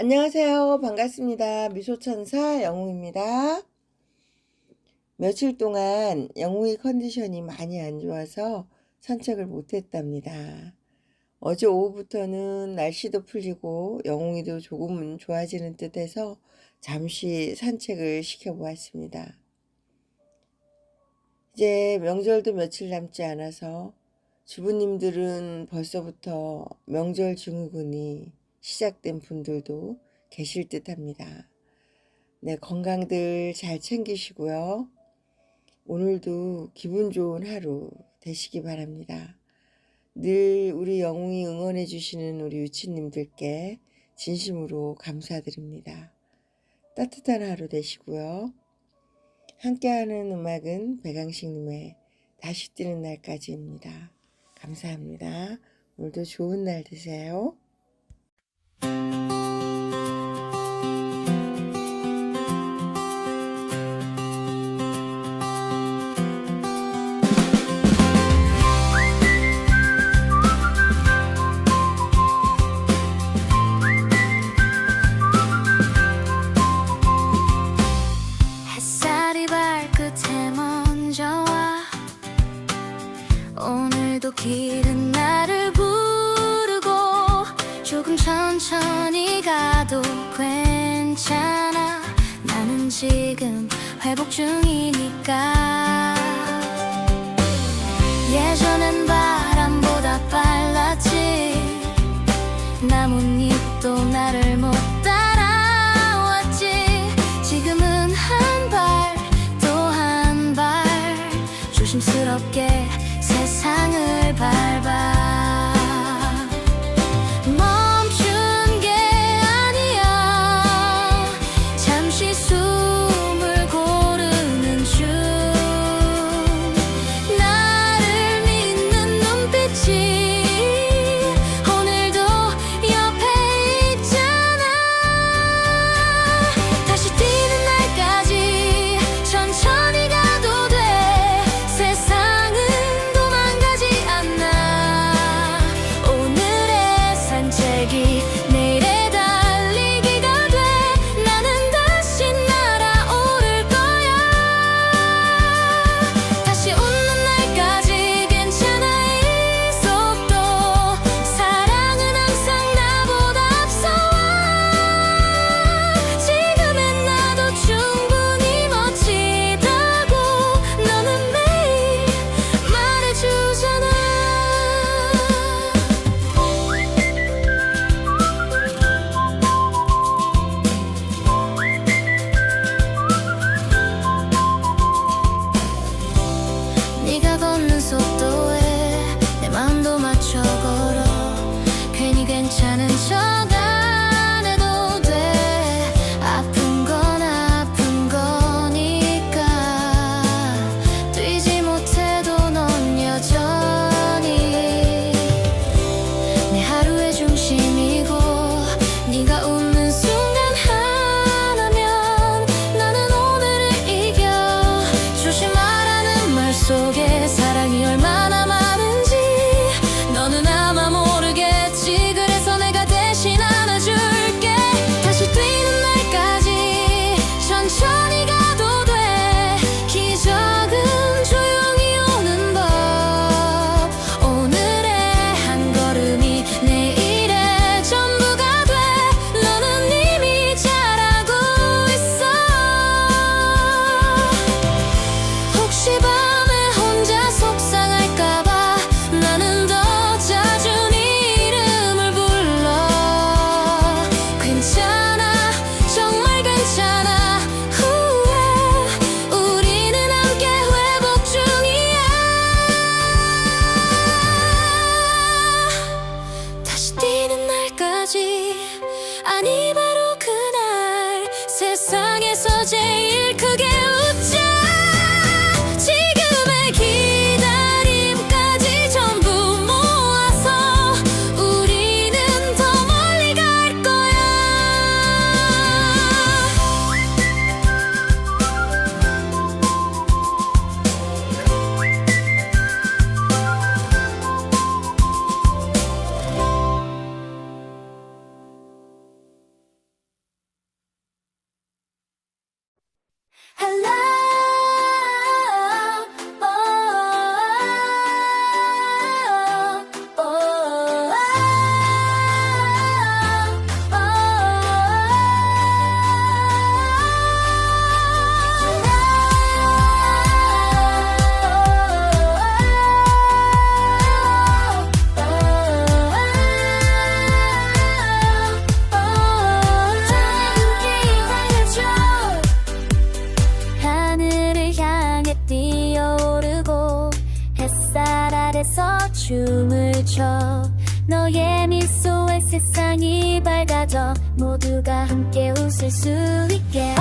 안녕하세요. 반갑습니다. 미소천사 영웅입니다. 며칠 동안 영웅이 컨디션이 많이 안 좋아서 산책을 못했답니다. 어제 오후부터는 날씨도 풀리고 영웅이도 조금은 좋아지는 듯 해서 잠시 산책을 시켜보았습니다. 이제 명절도 며칠 남지 않아서 주부님들은 벌써부터 명절 증후군이 시작된 분들도 계실 듯 합니다. 네, 건강들 잘 챙기시고요. 오늘도 기분 좋은 하루 되시기 바랍니다. 늘 우리 영웅이 응원해 주시는 우리 유치님들께 진심으로 감사드립니다. 따뜻한 하루 되시고요. 함께하는 음악은 배강식님의 다시 뛰는 날까지입니다. 감사합니다. 오늘도 좋은 날 되세요. 조금 천천히 가도 괜찮아. 나는 지금 회복 중이니까. 예전엔 바람보다 빨랐지. 나뭇잎도 나를 못 따라왔지. 지금은 한 발 또 한 발. 조심스럽게 괜찮은 척 안 해도 돼. 아픈 건 아픈 거니까. 뛰지 못해도 넌 여전히 내 하루의 중심이고 네가 웃는 순간 하나면 나는 오늘을 이겨. 조심하라는 말 속에 사랑이 얼마나 춤을 춰. 너의 미소에 세상이 밝아져 모두가 함께 웃을 수 있게